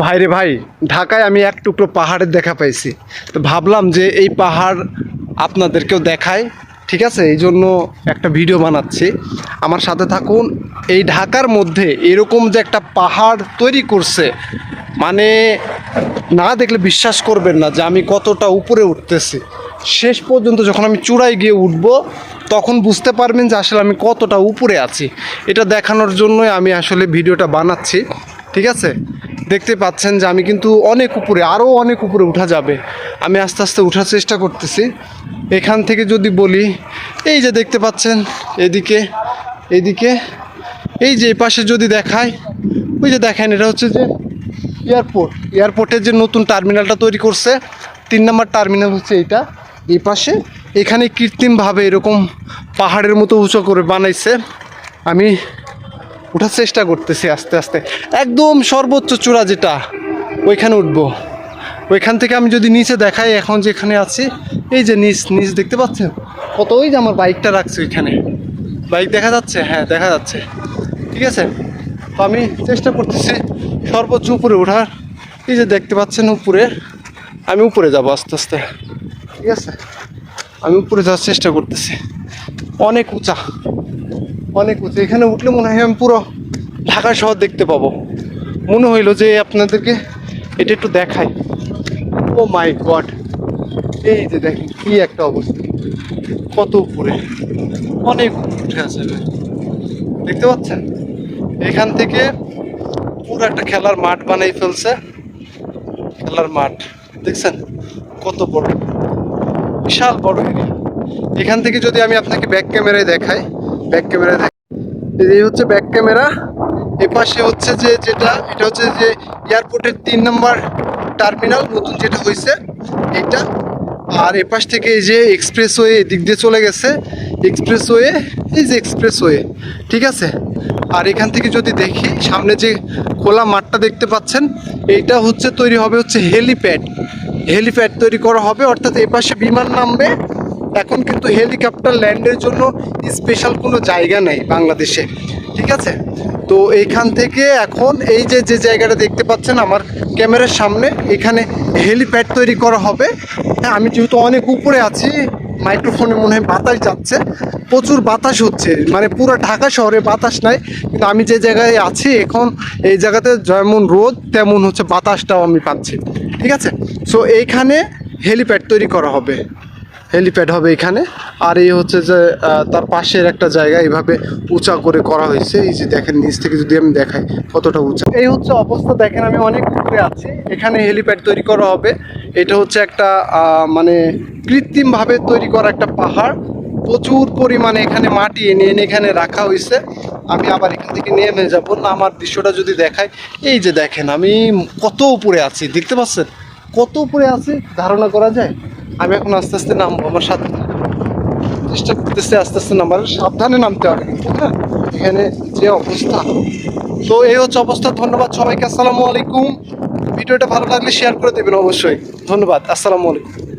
ভাইরে ভাই, ঢাকায় আমি এক টুকরো পাহাড়ের দেখা পাইছি। তো ভাবলাম যে এই পাহাড় আপনাদেরকেও দেখায় ঠিক আছে? এই জন্য একটা ভিডিও বানাচ্ছি। আমার সাথে থাকুন, এই ঢাকার মধ্যে এরকম যে একটা পাহাড় তৈরি করছে মানে না দেখলে বিশ্বাস করবেন না যে আমি কতটা উপরে উঠতেছি। শেষ পর্যন্ত যখন আমি চূড়ায় গিয়ে উঠব, তখন বুঝতে পারবেন যে আসলে আমি কতটা উপরে আছি। এটা দেখানোর জন্যই আমি আসলে ভিডিওটা বানাচ্ছি, ঠিক আছে? দেখতে পাচ্ছেন যে আমি কিন্তু অনেক উপরে আরও অনেক উপরে উঠা যাবে। আমি আস্তে আস্তে উঠার চেষ্টা করতেছি। এখান থেকে যদি বলি, এই যে দেখতে পাচ্ছেন, এদিকে এদিকে, এই যে পাশে যদি দেখায় ওই যে দেখেন, এটা হচ্ছে যে এয়ারপোর্ট। এয়ারপোর্টের যে নতুন টার্মিনালটা তৈরি করছে, তিন নম্বর টার্মিনাল হচ্ছে এইটা, এই পাশে। এখানে কৃত্রিমভাবে এরকম পাহাড়ের মতো উঁচু করে বানাইছে। আমি ওঠার চেষ্টা করতেছি আস্তে আস্তে। একদম সর্বোচ্চ চূড়া যেটা, ওইখানে উঠবো। ওইখান থেকে আমি যদি নিচে দেখাই এখন যেখানে আছি, এই যে নিচ নিচ দেখতে পাচ্ছেন? কত ওই যে আমার বাইকটা রাখছে ওইখানে। বাইক দেখা যাচ্ছে? হ্যাঁ দেখা যাচ্ছে। ঠিক আছে? তো আমি চেষ্টা করতেছি সর্বোচ্চ উপরে ওঠার। এই যে দেখতে পাচ্ছেন উপরে। আমি উপরে যাব আস্তে আস্তে। ঠিক আছে? আমি উপরে যাওয়ার চেষ্টা করতেছি। অনেক উঁচা। অনেক উঁচু। এখানে উঠলে মনে হয় আমি পুরো ঢাকা শহর দেখতে পাবো। মনে হইল যে আপনাদেরকে এটা একটু দেখাই। Oh my god. এই যে দেখেন কি একটা অবস্থা। কত উপরে। অনেক উঠে আছে দেখতে পাচ্ছেন? এখান থেকে পুরো একটা খেলার মাঠ বানাই ফেলছে। খেলার মাঠ। দেখছেন? কত বড়। বিশাল বড় এরিয়া এখান থেকে যদি আমি আপনাকে ব্যাক ক্যামেরায় দেখাই ব্যাক ক্যামেরা এই হচ্ছে ব্যাক ক্যামেরা এ পাশে হচ্ছে যে যেটা, এটা হচ্ছে যে এয়ারপোর্টের তিন নম্বর টার্মিনাল নতুন যেটা হয়েছে এইটা। আর এ পাশ থেকে এই যে এক্সপ্রেসওয়ে এদিক দিয়ে চলে গেছে। এক্সপ্রেসওয়ে এই যে এক্সপ্রেসওয়ে ঠিক আছে? আর এখান থেকে যদি দেখি, সামনে যে খোলা মাঠটা দেখতে পাচ্ছেন, এইটা হচ্ছে তৈরি হবে হচ্ছে হেলিপ্যাড হেলিপ্যাড তৈরি করা হবে, অর্থাৎ এপাশে বিমান নামবে। এখন কিন্তু হেলিকপ্টার ল্যান্ডের জন্য স্পেশাল কোনো জায়গা নেই বাংলাদেশে, ঠিক আছে? তো এইখান থেকে এখন এই যে যে জায়গাটা দেখতে পাচ্ছেন আমার ক্যামেরার সামনে, এখানে হেলিপ্যাড তৈরি করা হবে। হ্যাঁ আমি যেহেতু অনেক উপরে আছি মাইক্রোফোনে মনে হয় বাতাস যাচ্ছে, প্রচুর বাতাস হচ্ছে মানে পুরো ঢাকা শহরে বাতাস নাই, কিন্তু আমি যে জায়গায় আছি এখন, এই জায়গাতে যেমন রোদ, তেমন হচ্ছে বাতাসটাও আমি পাচ্ছি, ঠিক আছে? সো এইখানে হেলিপ্যাড তৈরি করা হবে। হেলিপ্যাড হবে এখানে। আর এই হচ্ছে যে তার পাশের একটা জায়গা এইভাবে উঁচা করে করা হয়েছে। এই যে দেখেন, নিচ থেকে যদি আমি দেখাই কতটা উঁচা। এই হচ্ছে অবস্থা, দেখেন আমি অনেক উপরে আছি। এখানে হেলিপ্যাড তৈরি করা হবে। এটা হচ্ছে একটা মানে কৃত্রিমভাবে তৈরি করা একটা পাহাড়। প্রচুর পরিমাণে এখানে মাটি এনে এনে এখানে রাখা হয়েছে। আমি আবার এখান থেকে নেমে যাব। না, আমার দৃশ্যটা যদি দেখাই, এই যে দেখেন, আমি কত উপরে আছি, দেখতে পাচ্ছেন? কত উপরে আছি, ধারণা করা যায়? আমি এখন আস্তে আস্তে নামবো, আমার সাথে। চেষ্টা করতেছি আস্তে আস্তে নামার, সাবধানে নামতে হবে কিন্তু হ্যাঁ? এখানে যে অবস্থা। তো এই হচ্ছে অবস্থা, ধন্যবাদ সবাইকে, আসসালামু আলাইকুম। ভিডিওটা ভালো লাগলে শেয়ার করে দেবেন অবশ্যই। ধন্যবাদ, আসসালামু আলাইকুম।